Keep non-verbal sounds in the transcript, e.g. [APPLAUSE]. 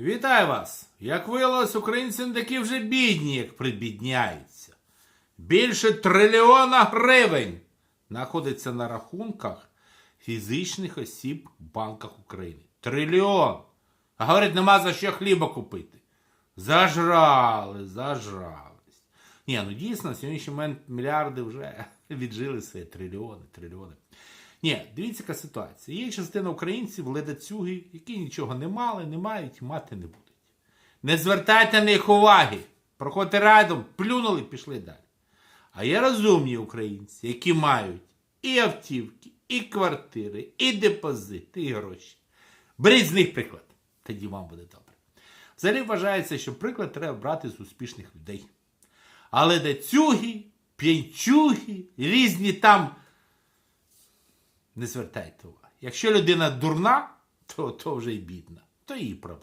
Вітаю вас! Як виявилось, українці не такі вже бідні, як прибідняються. Більше трильйона гривень знаходиться на рахунках фізичних осіб в банках України. Трильйон! А говорить, нема за що хліба купити. Зажрали, зажрались. Ні, ну дійсно, на сьогоднішній момент мільярди вже [LAUGHS] віджили своє трильйони, трильйони. Ні, дивіться, яка ситуація. Є частина українців, ледацюги, які нічого не мали, не мають мати не будуть. Не звертайте на них уваги. Проходьте рядом, плюнули, пішли далі. А є розумні українці, які мають і автівки, і квартири, і депозити, і гроші. Беріть з них приклад, тоді вам буде добре. Взагалі вважається, що приклад треба брати з успішних людей. Але децюги, п'янчуги, різні там не звертайте уваги. Якщо людина дурна, то, то вже й бідна. То її проблема.